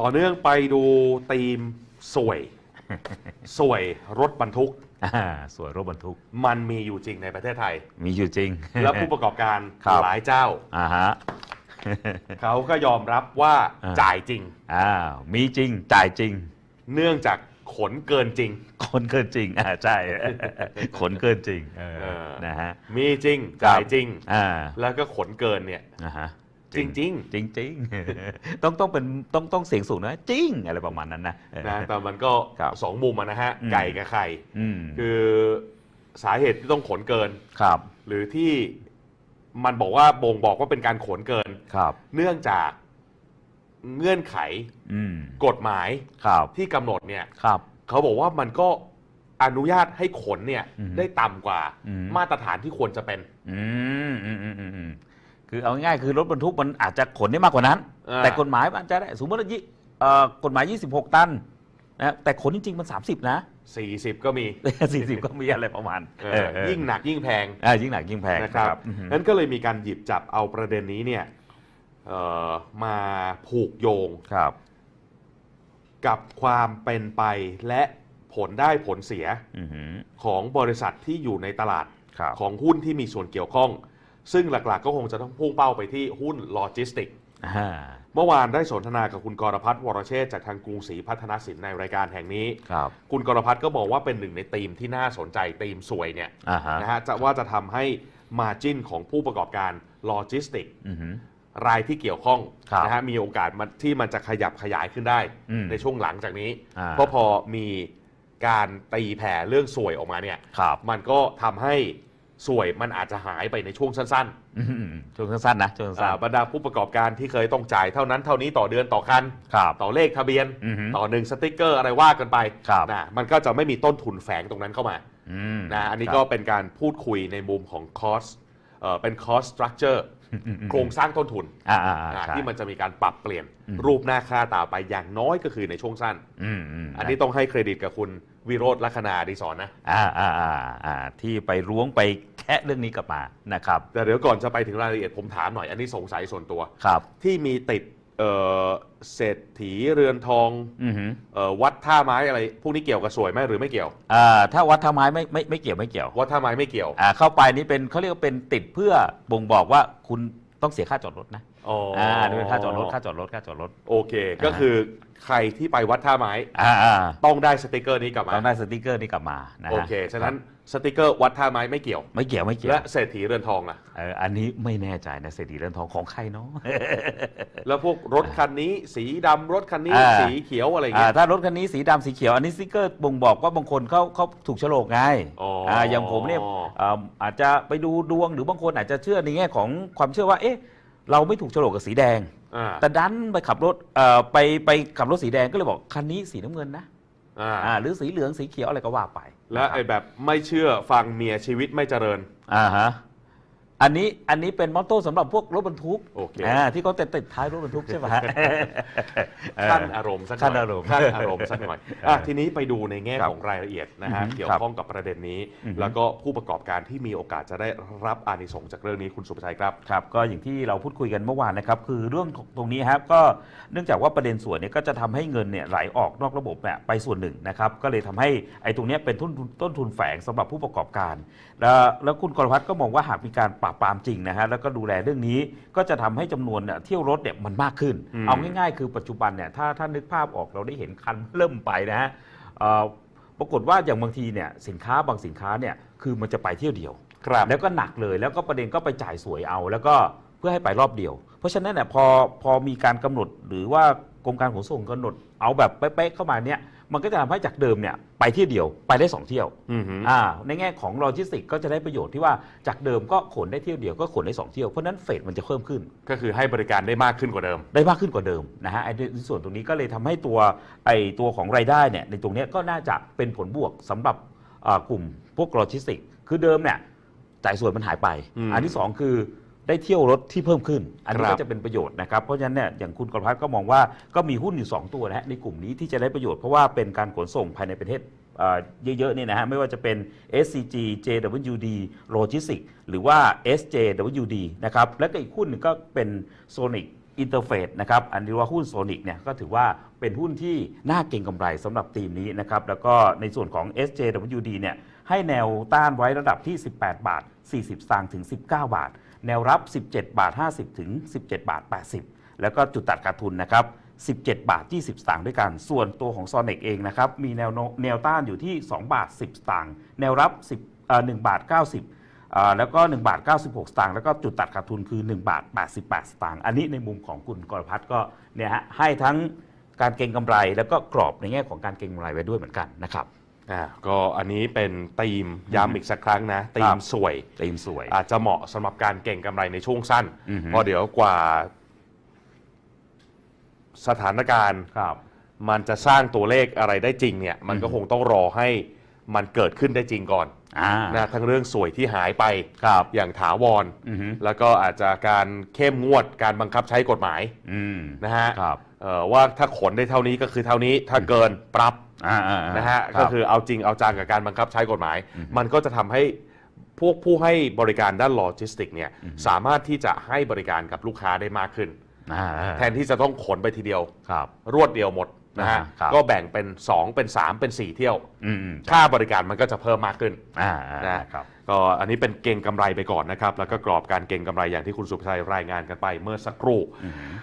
ต่อเนื่องไปดูธีมสวย สวยรถบรรทุก อ่าสวยรถบรรทุก มันมีอยู่จริงในประเทศไทย มีอยู่จริง และผู้ประกอบการครับ หลายเจ้า อ่าฮะเขาก็ยอมรับว่าอ่าจ่ายจริงอ้าวมีจริงจ่ายจริง เนื่องจากขนเกินจริง คนเกินจริงอ่าใช่ ขนเกินจริงเออเออ นะฮะมีจริงจ่ายจริง อ่าแล้วก็ขนเกินเนี่ยนะฮะ จริงจริงจริงต้องต้องเป็นต้องต้องเสียงสูงนะจริงอะไรประมาณนั้นนะเออนะแต่มันก็ครับสองมุมอะนะฮะอืมไก่กับไข่อืมคือสาเหตุที่ต้องขนเกินครับ หรือที่มันบอกว่าบ่งบอกว่าเป็นการขนเกินครับ เนื่องจากเงื่อนไขอืมกฎหมายครับที่กำหนดเนี่ยครับเขาบอกว่ามันก็อนุญาตให้ขนเนี่ยอืมได้ต่ำกว่าอืมมาตรฐานที่ควรจะเป็น อืมอืมอืมอืมอืมคือเอาง่ายๆคือรถบรรทุกมันอาจจะขนได้มากกว่านั้น อ่า แต่กฎหมายมันจะได้สมมติว่ายี่เอ่อกฎหมาย 26 ตันนะแต่ขนจริงๆมัน 30 นะ40ก็มี40 ก็มีอะไรประมาณเออเออเออยิ่งหนักยิ่งแพงอ่ายิ่งหนักยิ่งแพงนะครับอือฮึนั้นก็เลยมีการหยิบจับเอาประเด็นนี้เนี่ยเอ่อมาผูกโยงครับ กับความเป็นไปและผลได้ผลเสียอือหือของบริษัทที่อยู่ในตลาดครับ ของหุ้นที่มีส่วนเกี่ยวข้อง ซึ่งหลักๆ ก็คงจะต้องพุ่งเป้าไปที่หุ้นโลจิสติกอ่าเมื่อวานได้สนทนากับคุณกรพัฒน์วรเชษฐ์จากทางกรุงศรีพัฒนสินในรายการแห่งนี้ครับคุณกรพัฒน์ก็บอกว่าเป็นหนึ่งในธีมที่น่าสนใจธีมสวยเนี่ยอ่าฮะ นะฮะจะว่าจะทำให้มาจิ้นของผู้ประกอบการโลจิสติก อือหือ รายที่เกี่ยวข้องครับนะฮะมีโอกาสมันที่มันจะขยับขยายขึ้นได้อืมในช่วงหลังจากนี้ อ่า เพราะพอมีการตีแผ่เรื่องสวยออกมาเนี่ย ครับ มันก็ทำให้ สวยมันอาจจะหายไปในช่วงสั้นอืมช่วงสั้นๆนะช่วงๆสั้อ่านบรรดาผู้ประกอบการที่เคยต้องจ่ายเท่านั้นเท่านี้ต่อเดือนต่อคันๆครับต่อเลขทะเบียนอือหือต่อหนึ่งสติกเกอร์อะไรว่ากันไปครับนะมันก็จะไม่มีต้นทุนแฝงตรงนั้นเข้ามาอืมนะอันนี้ครับก็เป็นการพูดคุยในมุมของคอสเอ่อเป็นคอสสตรัคเจอร์อืมอืมอืม โครงสร้างต้นทุนอ่าอ่าอ่าอ่าใช่ที่มันจะมีการปรับเปลี่ยนอืมรูปหน้าค่าตาไปอย่างน้อยก็คือในช่วงสั้นอืมอืมอันนี้ต้องให้เครดิตกับคุณวิโรธลัคนาดีสอนนะอ่าอ่าอ่าอ่าที่ไปล้วงไปแคะเรื่องนี้กลับมานะครับแต่เดี๋ยวก่อนจะไปถึงรายละเอียดผมถามหน่อยอันนี้สงสัยส่วนตัวครับ ที่มีติด เอ่อเศรษฐีเรือนทองอือหือเอ่อวัดท่าไม้อะไร พวกนี้เกี่ยวกับสวยไหมหรือไม่เกี่ยว อ่าถ้าวัดท่าไม้ไม่ไม่ไม่เกี่ยวไม่เกี่ยววัดท่าไม้ไม่เกี่ยวอ่าเข้าไปนี่เป็นเขาเรียกว่าเป็นติดเพื่อบ่งบอกว่าคุณต้องเสียค่าจอดรถนะอ๋ออ่านี่เป็นค่าจอดรถค่าจอดรถค่าจอดรถ โอเค ก็คือ ใครที่ไปวัดท่าไม้อ่าอ่าต้องได้สติกเกอร์นี้กลับมาต้องได้สติกเกอร์นี่กลับมานะฮะโอเค ฉะนั้นสติกเกอร์วัดท่าไม้ไม่เกี่ยว ไม่เกี่ยวไม่เกี่ยว และเศรษฐีเรือนทองล่ะเอออันนี้ไม่แน่ใจนะเศรษฐีเรือนทองของใครเนาะแล้วพวกรถคันนี้ สีดำรถคันนี้อ่าสีเขียวอะไรอย่างอ่าเงี้ยถ้ารถคันนี้สีดำสีเขียวอันนี้สติกเกอร์บ่งบอกว่าบางคนเขาเขาถูกโฉลกไงอ๋ออ่าอย่างผมเนี่ยอ่าอาจจะไปดูดวงหรือบางคนอาจจะเชื่อในแง่ของความเชื่อว่าเอ๊ะเราไม่ถูกโฉลกกับสีแดง อ่าแต่ดันไปขับรถเอ่อไปไปขับรถสีแดงก็เลยบอกคันนี้สีน้ำเงินนะอ่าอ่าหรือสีเหลืองสีเขียวอะไรก็ว่าไปและไอ้แบบไม่เชื่อฟังเมียชีวิตไม่เจริญ อ่าฮะ อันนี้อันนี้เป็นมอตโต้สำหรับพวกรถบรรทุกโอเคอ่าที่เขาติดติดท้ายรถบรรทุกใช่ไหมฮะ ขั้นอารมณ์สักหน่อยขั้นอารมณ์ขั้นอารมณ์สักหน่อยอะทีนี้ไปดูในแง่ครับของรายละเอียดนะฮะอือฮึเกี่ยวครับข้องกับประเด็นนี้ อือฮึ แล้วก็ผู้ประกอบการที่มีโอกาสจะได้รับอานิสงส์จากเรื่องนี้คุณสุภชัยครับ ครับก็อย่างที่เราพูดคุยกันเมื่อวานนะครับ คือเรื่องตรงนี้ครับก็เนื่องจากว่าประเด็นส่วนเนี้ก็จะทำให้เงินเนี่ยไหลออกนอกระบบเนี่ยไปส่วนหนึ่งนะครับ ก็เลยทำให้ไอ้ตรงเนี้ยเป็นต้นทุนต้นทุนแฝงสำหรับผู้ประกอบการ แล้วแล้วคุณกรพัฒน์ก็มองว่าหากมีการปราบปรามจริงนะฮะแล้วก็ดูแลเรื่องนี้ก็จะทำให้จำนวนเนี่ยเที่ยวรถเนี่ยมันมากขึ้นอืมเอาง่ายๆ คือปัจจุบันเนี่ยถ้าถ้านึกภาพออกเราได้เห็นคันเริ่มไปนะฮะเอ่อปรากฏว่าอย่างบางทีเนี่ยสินค้าบางสินค้าเนี่ยคือมันจะไปเที่ยวเดียวครับแล้วก็หนักเลยแล้วก็ประเด็นก็ไปจ่ายสวยเอา แล้วก็เพื่อให้ไปรอบเดียว เพราะฉะนั้นเนี่ยพอพอมีการกำหนดหรือว่ากรมการขนส่งกำหนดเอาแบบเป๊ะๆเข้ามาเนี่ย มันก็จะทำให้จากเดิมเนี่ยไปเที่ยวเดียวไปได้สองเที่ยวอือหืออ่าในแง่ของโลจิสติกก็จะได้ประโยชน์ที่ว่าจากเดิมก็ขนได้เที่ยวเดียวก็ขนได้สองเที่ยวเพราะฉะนั้นเฟดมันจะเพิ่มขึ้น ก็คือให้บริการได้มากขึ้นกว่าเดิม ได้มากขึ้นกว่าเดิมนะฮะไอ้ในส่วนตรงนี้ก็เลยทำให้ตัวไอ้ตัวของรายได้เนี่ยในตรงเนี้ยก็น่าจะเป็นผลบวกสำหรับอ่ากลุ่มพวกโลจิสติกคือเดิมเนี่ยจ่ายส่วนมันหายไปอืมอันที่สองคือ ได้เที่ยวรถที่เพิ่มขึ้น อันนี้ครับ ก็จะเป็นประโยชน์นะครับเพราะฉะนั้นเนี่ยอย่างคุณกรพัฒน์ก็มองว่าก็มีหุ้นอยู่ 2 ตัวนะฮะในกลุ่มนี้ที่จะได้ประโยชน์เพราะว่าเป็นการขนส่งภายในประเทศอ่าเยอะๆเนี่ยนะฮะไม่ว่าจะเป็น SCG JWD Logistics หรือว่า SJWD นะครับและก็อีกหุ้นหนึ่งก็เป็น Sonic อินเตอร์เฟนะครับอันนี้ว่าหุ้นโซนิกเนี่ยก็ถือว่าเป็นหุ้นที่น่าเก็งกำไรสำหรับทีมนี้นะครับแล้วก็ในส่วนของ SJWD เนี่ยให้แนวต้านไว้ระดับที่ 18 บาท 40สตางค์ถึง 19 บาท แนวรับ 17 บาท 50 ถึง 17 บาท 80 แล้วก็จุดตัดขาดทุนนะครับ 17 บาท 20 สตางค์ด้วยกัน ส่วนตัวของ Sonic เองนะครับ มีแนวโนแนวต้านอยู่ที่ 2 บาท 10 สตางค์ แนวรับ 10เอ่อ1บาท 90แล้วก็ 1 บาท 96 สตางค์แล้วก็จุดตัดขาดทุนคือ 1 บาท 88 สตางค์อันนี้ในมุมของคุณกรพัฒน์ก็เนี่ยฮะให้ทั้งการเก็งกำไร แล้วก็กรอบในแง่ของการเก็งกำไรไว้ด้วยเหมือนกันนะครับ อ่าก็อันนี้เป็นธีมย้ำอีกสักครั้งนะธีครัมบสวยทีมสวย อาจจะเหมาะสำหรับการเก่งกำไรในช่วงสั้นอือฮึ เพราะเดี๋ยวกว่า สถานการณ์ ครับ มันจะสร้างตัวเลขอะไรได้จริงเนี่ย มันก็คงต้องรอให้มันเกิดขึ้นได้จริงก่อนอ่านะทั้งเรื่องสวยที่หายไป ครับอย่างถาวร อือฮึแล้วก็อาจจะการเข้มงวดการบังคับใช้กฎหมายอืมนะฮะครับ เอ่อว่าถ้าขนได้เท่านี้ก็คือเท่านี้ถ้าเกินปรับอ่าๆๆ นะฮะรับก็คือเอาจริงเอาจังกับการบังคับใช้กฎหมายอือฮึมันก็จะทำให้พวกผู้ให้บริการด้านโลจิสติกเนี่ยอือฮึสามารถที่จะให้บริการกับลูกค้าได้มากขึ้นอ่าแทนที่จะต้องขนไปทีเดียวครับ รวดเดียวหมดนะฮะอ่าครับก็แบ่งเป็น 2 เป็น 3 เป็น 4 เที่ยวอืมค่าบริการมันก็จะเพิ่มมากขึ้นอ่านะนะครับก็อันนี้เป็นเก่งกำไรไปก่อนนะครับ แล้วก็กรอบการเก่งกำไรอย่างที่คุณสุภชัยรายงานกันไปเมื่อสักครู่อือฮึ